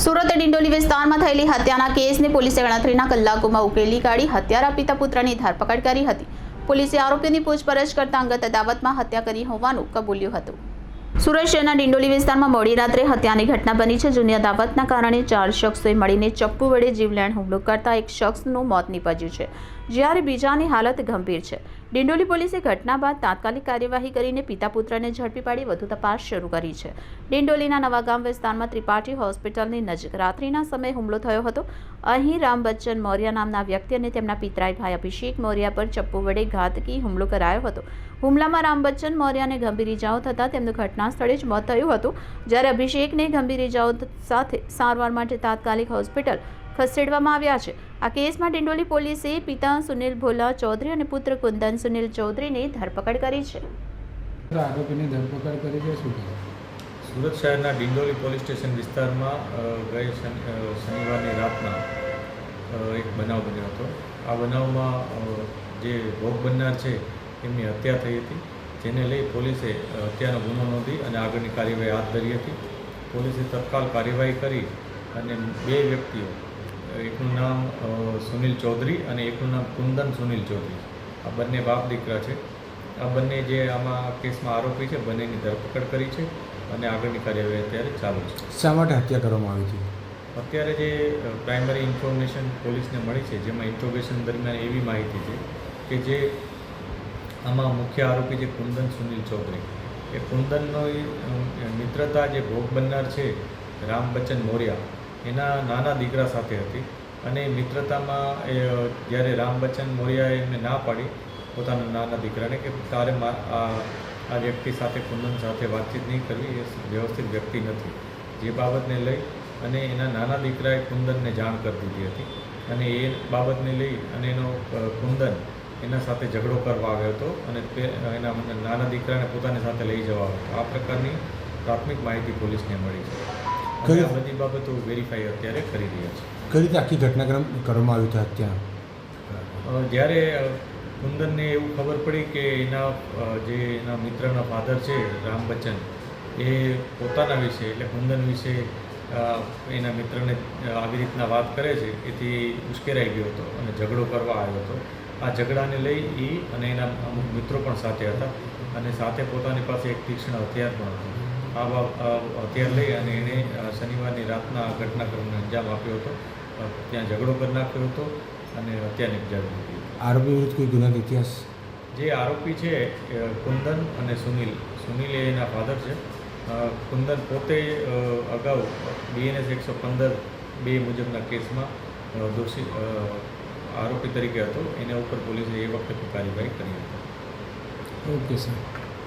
સુરત ડિંડોલી વિસ્તારમાં થયેલી હત્યાના કેસને પોલીસે ગણતરીના કલાકોમાં ઉકેલી કાઢી હત્યારા પિતા પુત્રની ધરપકડ કરી હતી. પોલીસે આરોપીની પૂછપરછ કરતા અંગત અદાવતમાં હત્યા કરી હોવાનું કબૂલ્યું હતું. સુરત શહેરના ડિંડોલી વિસ્તારમાં મોડી રાત્રે હત્યાની ઘટના બની છે. જૂની અદાવતના કારણે ચાર શખ્સોએ મળીને ચપ્પુ વડે જીવલેણ હુમલો કરતા એક શખ્સનું મોત નીપજ્યું છે, જ્યારે બીજાની હાલત ગંભીર છે. ડિંડોલી પોલીસે ઘટના બાદ તાત્કાલિક કાર્યવાહી કરીને પિતા પુત્રને ઝડપી પાડી વધુ તપાસ શરૂ કરી છે. ડિંડોલીના નવાગામ વિસ્તારમાં ત્રિપાઠી હોસ્પિટલની નજીક રાત્રિના સમયે હુમલો થયો હતો. અહીં રામ બચ્ચન મૌર્ય નામના વ્યક્તિ અને તેમના પિતરાઈ ભાઈ અભિષેક મૌર્ય પર ચપ્પુ વડે ઘાતકી હુમલો કરાયો હતો. હુમલામાં રામ બચ્ચન મૌર્યને ગંભીર ઇજાઓ થતાં તેમનું ઘટના સ્થળે જ મોત થયું હતું. જ્યારે અભિષેકને ગંભીર ઇજાઓ સાથે સારવાર માટે તાત્કાલિક હોસ્પિટલ ખસેડવામાં આવ્યા છે. આ કેસમાં ડિંડોલી પોલીસે પિતા સુનિલ ભોલા ચૌધરી અને પુત્ર કુંદન સુનિલ ચૌધરીની ધરપકડ કરી છે. આરોપીની ધરપકડ કરી છે શું સુરત શહેરના ડિંડોલી પોલીસ સ્ટેશન વિસ્તારમાં ગઈ શનિવારની રાતના એક બનાવ બન્યો હતો. આ બનાવમાં જે ભોગ બનનાર છે એમની હત્યા થઈ હતી. જેને લઈ પોલીસે હત્યાનો ગુનો નોંધી અને આગળની કાર્યવાહી હાથ ધરી હતી. પોલીસે તત્કાલ કાર્યવાહી કરી અને બે વ્યક્તિઓ એકનું નામ સુનિલ ચૌધરી અને એકનું નામ કુંદન સુનિલ ચૌધરી. આ બંને બાપ દીકરા છે. આ બંને જે આમાં કેસમાં આરોપી છે બંનેની ધરપકડ કરી છે અને આગળની કાર્યવાહી અત્યારે ચાલુ છે. શા માટે હત્યા કરવામાં આવી હતી? અત્યારે જે પ્રાઇમરી ઇન્ફોર્મેશન પોલીસને મળી છે જેમાં ઇન્ટ્રોગેશન દરમિયાન એવી માહિતી છે કે જે આમાં મુખ્ય આરોપી છે કુંદન સુનિલ ચૌધરી. એ કુંદનનો મિત્રતા જે ભોગ બનનાર છે રામ બચ્ચન મોર્યા, એના નાના દીકરા સાથે હતી અને મિત્રતામાં એ જ્યારે રામ બચ્ચન મોર્યાએ એમને ના પાડી, પોતાના નાના દીકરાને કે તારે આ વ્યક્તિ સાથે કુંદન સાથે વાતચીત નહીં કરવી, એ વ્યવસ્થિત વ્યક્તિ નથી. જે બાબતને લઈ અને એના નાના દીકરાએ કુંદનને જાણ કરી દીધી હતી અને એ બાબતને લઈ અને એનો કુંદન એના સાથે ઝઘડો કરવા આવ્યો હતો અને એના નાના દીકરાને પોતાની સાથે લઈ જવા આવ્યો હતો. આ પ્રકારની પ્રાથમિક માહિતી પોલીસને મળી છે. આ બધી બાબતો વેરીફાઈ અત્યારે કરી રહ્યા છે. કઈ રીતે આખી ઘટનાક્રમ કરવામાં આવ્યું હતું ત્યાં? જ્યારે કુંદનને એવું ખબર પડી કે એના જે એના મિત્રના ફાધર છે રામ બચ્ચન એ પોતાના વિશે એટલે કુંદન વિશે એના મિત્રને આવી રીતના વાત કરે છે એથી ઉશ્કેરાઈ ગયો હતો અને ઝઘડો કરવા આવ્યો હતો. આ ઝઘડાને લઈ એ અને એના અમુક મિત્રો પણ સાથે હતા અને સાથે પોતાની પાસે એક તીક્ષ્ણ હથિયાર પણ હતું. આ બાબ હથિયાર લઈ અને એણે શનિવારની રાતના આ ઘટનાક્રમને અંજામ આપ્યો હતો. ત્યાં ઝઘડો કરી નાખ્યો હતો અને હત્યા નિપજાવી હતી. આરોપી વિરુદ્ધ કોઈ ગુનાનો ઇતિહાસ? જે આરોપી છે કુંદન અને સુનિલ. સુનિલ એ એના ફાધર છે. કુંદન પોતે અગાઉ બીએનએસ એકસો પંદર બે મુજબના કેસમાં દોષી આરોપી તરીકે હતો. એના ઉપર પોલીસે એ વખતે કાર્યવાહી કરી હતી. Okay sir